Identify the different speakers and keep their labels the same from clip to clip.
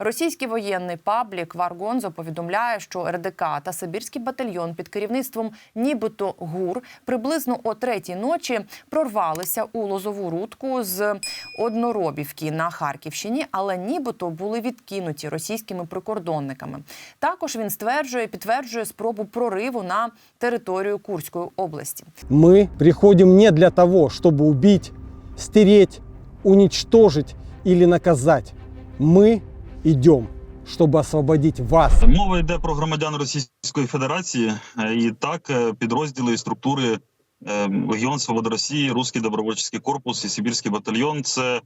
Speaker 1: Російський воєнний паблік Варгонзо повідомляє, що РДК та Сибірський батальйон під керівництвом нібито ГУР приблизно о третій ночі прорвалися у лозову рудку з Одноробівки на Харківщині, але нібито були відкинуті російськими прикордонниками. Також він стверджує, підтверджує спробу прориву на територію Курської області.
Speaker 2: Мы приходим не для того, чтобы убить, стереть, уничтожить или наказать. Мы идем, чтобы освободить вас.
Speaker 3: Мова йде про громадян Російської Федерації, е, і так е, підрозділи і структури е, Легіон Свобода Росії, Руський добровольчий корпус і Сибірський батальйон це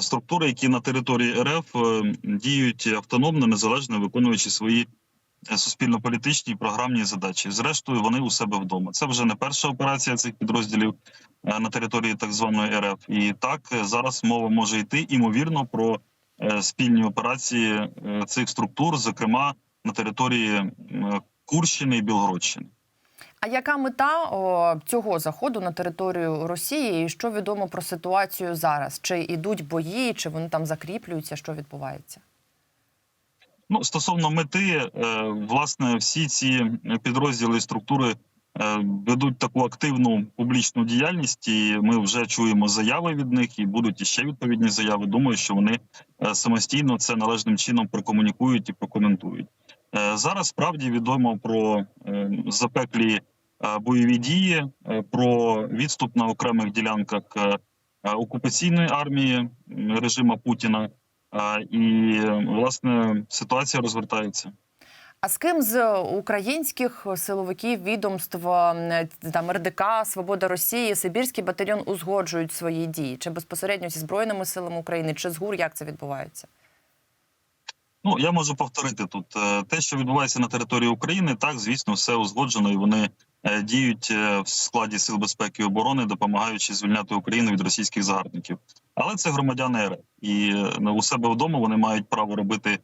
Speaker 3: структури, які на території РФ діють автономно, незалежно виконуючи свої суспільно-політичні програмні задачі. Зрештою, вони у себе вдома. Це вже не перша операція цих підрозділів на території так званої РФ. І так зараз мова може йти імовірно про спільні операції е, цих структур, зокрема на території Курщини і Білгородщини.
Speaker 1: А яка мета о, цього заходу на територію Росії? І що відомо про ситуацію зараз? Чи йдуть бої, чи вони там закріплюються? Що відбувається?
Speaker 3: Ну стосовно мети, е, власне, всі ці підрозділи і структури е, ведуть таку активну публічну діяльність, і ми вже чуємо заяви від них, і будуть іще відповідні заяви. Думаю, що вони е, самостійно це належним чином прокомунікують і прокоментують. Е, Зараз справді відомо про е, запеклі е, бойові дії, е, про відступ на окремих ділянках е, е, окупаційної армії режима Путіна. І е, власне ситуація розвертається.
Speaker 1: А з ким з українських силовиків відомств там РДК, Свобода Росії, Сибірський батальйон узгоджують свої дії? Чи безпосередньо зі збройними силами України, чи з ГУР? Як це відбувається?
Speaker 3: Ну я можу повторити тут Е, те, що відбувається на території України, так звісно, все узгоджено, і вони е, діють е, в складі сил безпеки і оборони, допомагаючи звільняти Україну від російських загарбників. Але це громадяни РФ. і е, у себе вдома вони мають право робити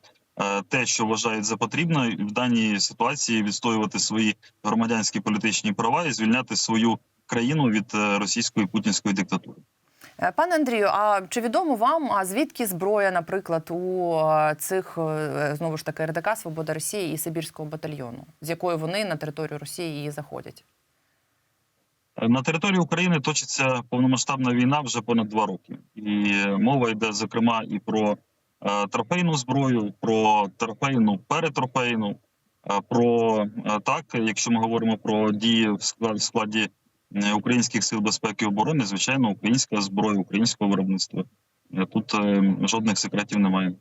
Speaker 3: те, що вважають за потрібне, і в даній ситуації відстоювати свої громадянські політичні права і звільняти свою країну від е, російської путінської диктатури.
Speaker 1: Е, Пане Андрію, а чи відомо вам, а звідки зброя, наприклад, у е, цих е, знову ж таки РДК, Свобода Росії і Сибірського батальйону, з якої вони на територію Росії її заходять?
Speaker 3: На території України точиться повномасштабна війна вже понад два роки, і мова йде зокрема і про е, трофейну зброю, про трофейну перетрофейну, е, про е, так, якщо ми говоримо про дії в складі, е, українських сил безпеки і оборони, звичайно, українська зброя, українського виробництва. Е, Тут е, жодних секретів немає.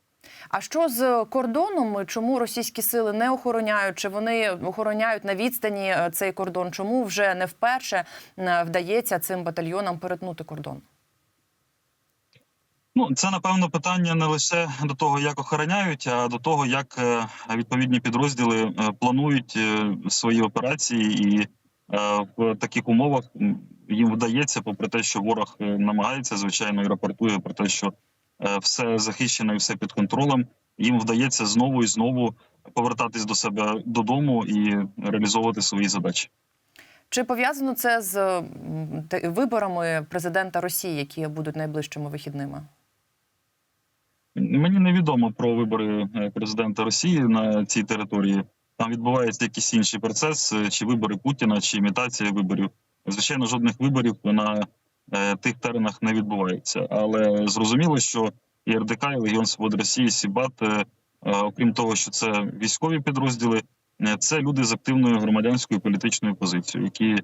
Speaker 1: А що з кордоном? Чому російські сили не охороняють? Чи вони охороняють на відстані е, цей кордон? Чому вже не вперше е, вдається цим батальйонам перетнути кордон?
Speaker 3: Ну, це напевно питання не лише до того, як охороняють, а до того, як е, відповідні підрозділи е, планують е, свої операції, і в таких умовах їм вдається, попри те, що ворог намагається, звичайно, і рапортує про те, що все захищено і все під контролем. Їм вдається знову і знову повертатись до себе додому і реалізовувати свої задачі.
Speaker 1: Чи пов'язано це з виборами президента Росії, які будуть найближчими вихідними?
Speaker 3: Мені невідомо про вибори е, президента Росії на цій території. Там відбувається якийсь інший процес, чи вибори Путіна, чи імітація виборів. Звичайно, жодних виборів на е, тих теренах не відбувається. Але зрозуміло, що і РДК, і Легіон Свободи Росії, Сібат, е, окрім того, що це військові підрозділи, це люди з активною громадянською політичною позицією, які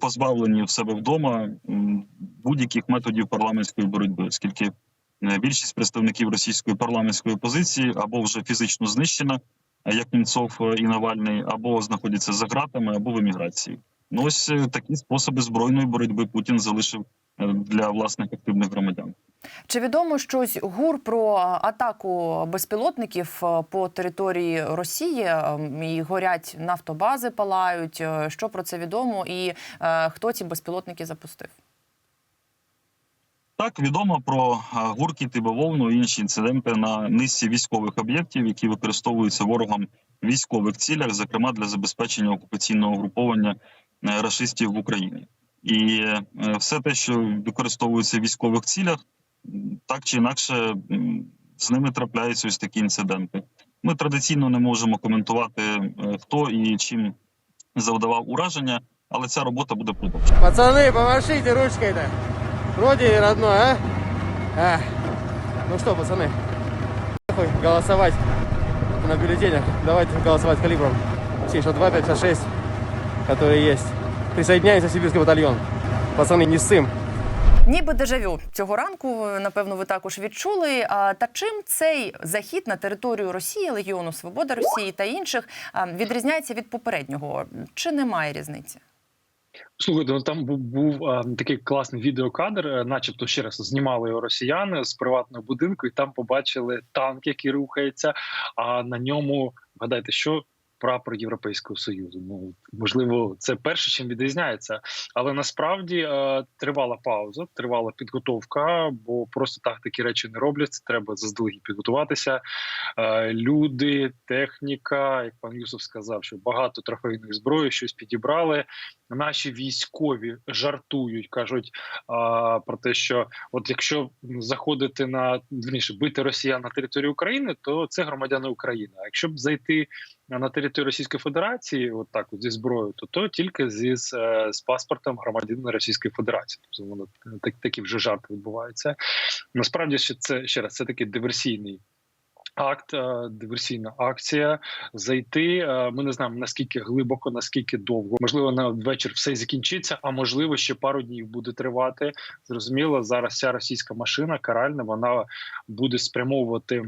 Speaker 3: позбавлені в себе вдома будь-яких методів парламентської боротьби, оскільки Більшість представників російської парламентської опозиції або вже фізично знищена, е, як Німцов е, і Навальний, або знаходяться за ґратами, або в еміграції. Ну ось е, такі способи збройної боротьби Путін залишив е, для власних активних громадян.
Speaker 1: Чи відомо щось ГУР про атаку безпілотників е, по території Росії? І горять нафтобази, палають. Е, Що про це відомо? І е, хто ці безпілотники запустив?
Speaker 3: Так відомо про гуркіт і бавовну і інші інциденти на низці військових об'єктів, які використовуються ворогом військових цілях, зокрема для забезпечення окупаційного груповання е, рашистів в Україні. І е, все те, що використовується в військових цілях, так чи інакше з ними трапляються ось такі інциденти. Ми традиційно не можемо коментувати, е, хто і чим завдавав ураження, але ця робота буде продовжена.
Speaker 4: Пацаны, помашите ручкой-то. Вроде родной, а? а? Ну что, пацаны, нахуй голосовать на бюллетенях. Давайте голосовать калибром 762, 556, которые есть. Присоединяется Сибирский батальон. Пацаны, не ссым.
Speaker 1: Ніби дежавю цього ранку, напевно, ви також відчули. А, Та чим цей захід на територію Росії, Легіону Свобода Росії та інших а, відрізняється від попереднього? Чи немає різниці?
Speaker 5: Слухайте, ну там був, був а, такий класний відеокадр, е, начебто ще раз знімали його росіяни з приватного будинку, і там побачили танк, який рухається. А на ньому гадайте, що прапор Європейського союзу. Ну можливо, це перше, чим відрізняється, але насправді е, тривала пауза, тривала підготовка, бо просто так такі речі не роблять. Треба заздалегідь підготуватися. Е, люди, техніка, як пан Юсов сказав, що багато трофейної зброї щось підібрали. Наші військові жартують, кажуть а, про те, що от якщо заходити на вірніше, бити росіян на територію України, то це громадяни України. А якщо б зайти на територію Російської Федерації, от так зі зброєю, то то тільки зі з, е, з паспортом громадянина Російської Федерації. Тобто воно так такі вже жарти відбуваються. Насправді ще це ще раз це такий диверсійний. Акт, е, диверсійна акція зайти. е, Ми не знаємо наскільки глибоко, наскільки довго. Можливо, на вечір все закінчиться, а можливо, ще пару днів буде тривати. Зрозуміло, зараз ця російська машина каральна вона буде спрямовувати.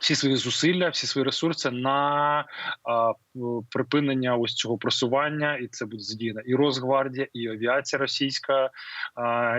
Speaker 5: Всі свої зусилля, всі свої ресурси на припинення ось цього просування, і це буде задіяна і Росгвардія, і авіація російська,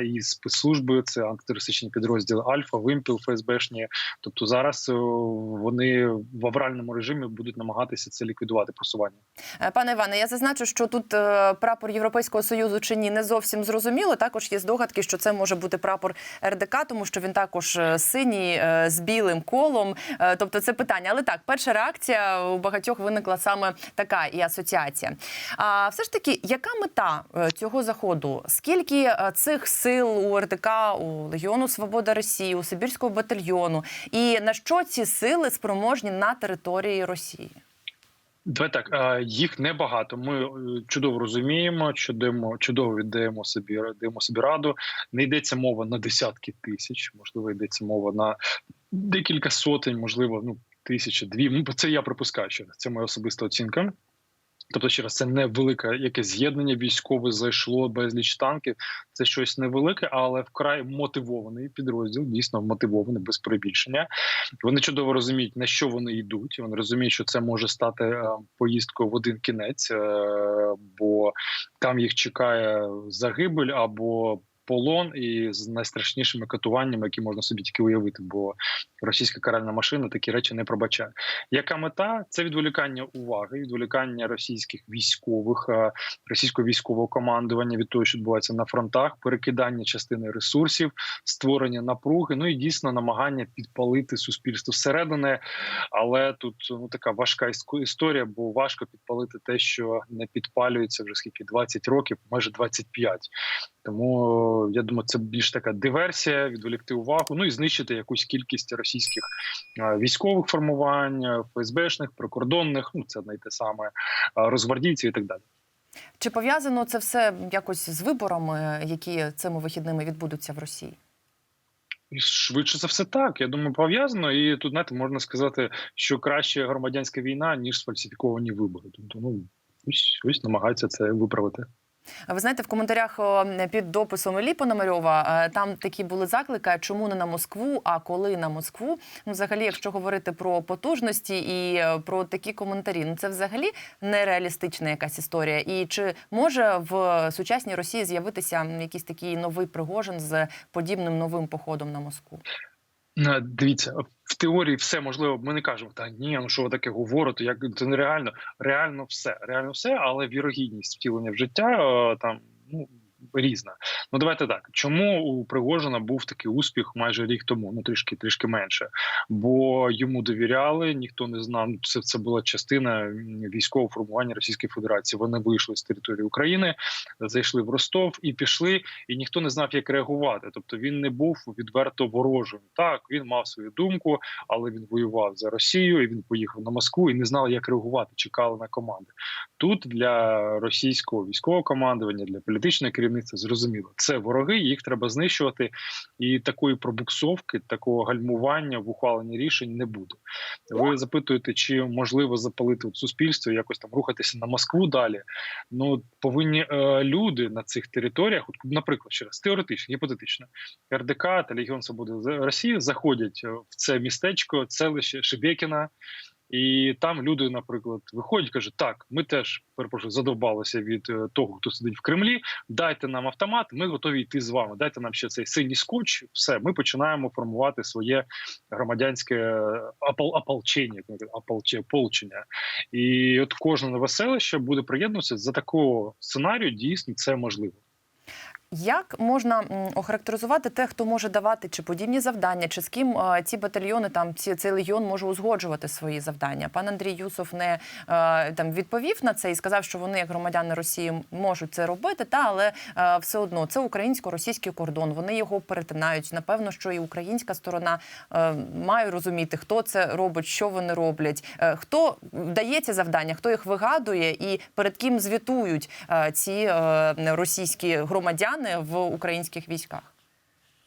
Speaker 5: і спецслужби. Це антитерористичні підрозділи Альфа, Вимпіл, ФСБшні. Тобто зараз вони в авральному режимі будуть намагатися це ліквідувати просування.
Speaker 1: Е, Пане Іване, я зазначу, що тут е, прапор Європейського союзу чи ні не зовсім зрозуміло. Також є здогадки, що це може бути прапор РДК, тому що він також е, синій е, з білим колом. Е, Тобто це питання. Але так, перша реакція у багатьох виникла саме така і асоціація. А все ж таки, яка мета е, цього заходу? Скільки е, цих сил у РДК, у Легіону Свобода Росії, у Сибірського батальйону, і на що ці сили спроможні на території Росії?
Speaker 5: Давай так, їх небагато. Ми е, чудово розуміємо, чудово, чудово віддаємо собі, даємо собі раду. Не йдеться мова на десятки тисяч, можливо, йдеться мова на декілька сотень, можливо, ну тисячі, дві. Ну, Це я припускаю, що це моя особиста оцінка. Тобто, ще раз, це не велике якесь з'єднання військове зайшло безліч танків. Це щось невелике, але вкрай мотивований підрозділ, дійсно мотивований без перебільшення. Вони чудово розуміють на що вони йдуть. Вони розуміють, що це може стати е, поїздкою в один кінець, е, бо там їх чекає загибель або. Полон і з найстрашнішими катуваннями, які можна собі тільки уявити, бо російська каральна машина такі речі не пробачає. Яка мета? Це відволікання уваги, відволікання російських військових, е, російського військового командування від того, що відбувається на фронтах, перекидання частини ресурсів, створення напруги. Ну і дійсно намагання підпалити суспільство зсередини. Але тут ну така важка іс- історія, бо важко підпалити те, що не підпалюється вже скільки 20 років, майже 25. Тому я думаю, це більш така диверсія, відволікти увагу, ну і знищити якусь кількість російських військових формувань, ФСБшних, прикордонних, ну це й те саме, розгвардійців і так далі.
Speaker 1: Чи пов'язано це все якось з виборами, які цими вихідними відбудуться в Росії?
Speaker 5: Швидше за все, так. Я думаю, пов'язано. І тут знаєте, можна сказати, що краще громадянська війна, ніж сфальсифіковані вибори. Тобто, ну ось ось намагаються це виправити.
Speaker 1: Ви знаєте, в коментарях під дописом Іллі Пономарьова е, там такі були заклики, чому не на Москву, а коли на Москву. Ну, взагалі, якщо говорити про потужності і е, про такі коментарі, ну це взагалі нереалістична якась історія. І чи може в сучасній Росії з'явитися якийсь такий новий Пригожин з подібним новим походом на Москву?
Speaker 5: Дивіться, в теорії все можливо. Ми не кажемо, та ні, ну що ви таке говорите, як це нереально. Реально все, реально все, але вірогідність втілення в життя е, там ну різна. Ну давайте так. Чому у Пригожина був такий успіх майже рік тому? Ну трішки трішки менше, бо йому довіряли, ніхто не знав. Ну, Це це була частина військового формування Російської Федерації. Вони вийшли з території України, зайшли в Ростов і пішли, і ніхто не знав, як реагувати. Тобто він не був відверто ворожим. Так він мав свою думку, але він воював за Росію. і Він поїхав на Москву і не знали, як реагувати. Чекали на команди. Тут для російського військового командування, для політичного керівництва зрозуміло, це вороги, їх треба знищувати, і такої пробуксовки, такого гальмування в ухваленні рішень не буде. Ви запитуєте, чи можливо запалити от суспільство, якось там рухатися на Москву далі. Ну повинні е, люди на цих територіях, от, наприклад, ще раз теоретично, гіпотетично, РДК та Легіон Свободи Росії заходять е, в це містечко, селище Шебекіна. І там люди, наприклад, виходять, кажуть: так, ми теж перепрошую, задовбалися від е, того, хто сидить в Кремлі. Дайте нам автомат, ми готові йти з вами. Дайте нам ще цей синій скотч. Все, ми починаємо формувати своє громадянське е, опол, ополчення, ополчення. І от кожне нове селище буде приєднуватися за такого сценарію. Дійсно, це можливо.
Speaker 1: Як можна охарактеризувати те, хто може давати чи подібні завдання, чи з ким е, ці батальйони, там ці цей легіон може узгоджувати свої завдання? Пан Андрій Юсов не е, там відповів на це і сказав, що вони, як громадяни Росії, можуть це робити. Та але е, все одно це українсько-російський кордон. Вони його перетинають. Напевно, що і українська сторона має розуміти, хто це робить, що вони роблять, хто дає ці завдання, хто їх вигадує, і перед ким звітують ці російські громадяни в українських військах.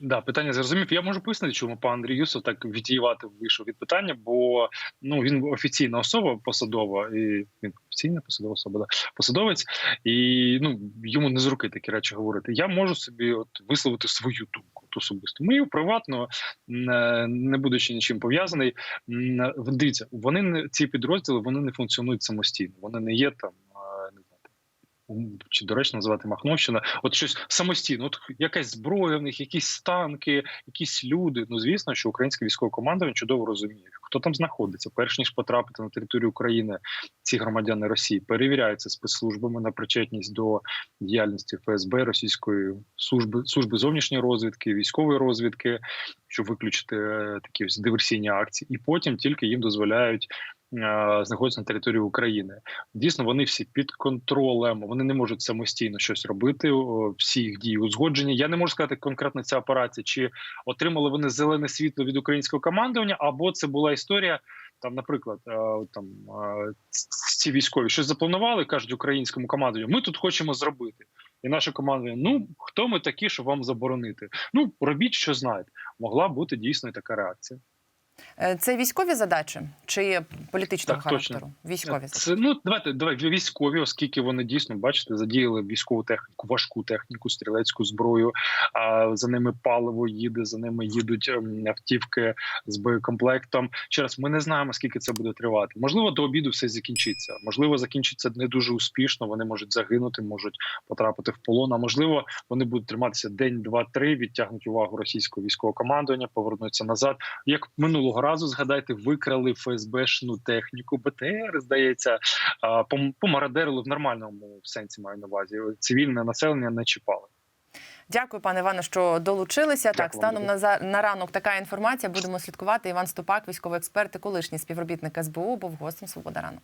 Speaker 5: Да, питання зрозумів. Я можу пояснити, чому пан Андрій Юсов так відтіювати вийшов від питання, бо ну він офіційна особа посадова, і він офіційна посадова особа, да, посадовець, і ну йому не з руки такі речі говорити. Я можу собі от висловити свою думку от особисто. Мою приватно, не, не будучи нічим пов'язаний. Дивіться, вони не ці підрозділи вони не функціонують самостійно. Вони не є там. е, Не знаю, ум- чи доречно називати Махновщина, от щось самостійно, от якась зброя в них, якісь танки, якісь люди. Ну звісно, що українське військове командування чудово розуміє, хто там знаходиться, перш ніж потрапити на територію України, ці громадяни Росії перевіряються спецслужбами на причетність до діяльності ФСБ, російської служби служби зовнішньої розвідки, військової розвідки, щоб виключити е, такі диверсійні акції, і потім тільки їм дозволяють. Е, Знаходяться на території України. Дійсно, вони всі під контролем. Вони не можуть самостійно щось робити. Всі їх дії узгоджені. Я не можу сказати конкретно ця операція, чи отримали вони зелене світло від українського командування, або це була історія. Там, наприклад, е, там е, ці військові щось запланували, кажуть українському командуванню, Ми тут хочемо зробити. І наше командування: ну хто ми такі, щоб вам заборонити? Ну робіть, що знаєте. Могла бути дійсно така реакція.
Speaker 1: Е, Це військові задачі чи політичного
Speaker 5: Так, точно.
Speaker 1: характеру? Військові.
Speaker 5: Це ну давайте давай військові, оскільки вони дійсно бачите, задіяли військову техніку, важку техніку, стрілецьку зброю. А за ними паливо їде, за ними їдуть ем, автівки з боєкомплектом. Ще раз, ми не знаємо, скільки це буде тривати. Можливо, до обіду все закінчиться. Можливо, закінчиться не дуже успішно. Вони можуть загинути, можуть потрапити в полон. А можливо, вони будуть триматися день, два, три, відтягнуть увагу російського військового командування, повернуться назад. Як минулого разу згадайте, викрали ФСБшну техніку, БТР, здається, помарадерили в нормальному сенсі. Маю на увазі. Цивільне населення не чіпали.
Speaker 1: Дякую, пане Іване, що долучилися.
Speaker 5: Дякую так
Speaker 1: станом
Speaker 5: дуже.
Speaker 1: на на ранок така інформація. Будемо слідкувати. Іван Ступак, військовий експерт і колишній співробітник СБУ, був гостем Свобода ранок.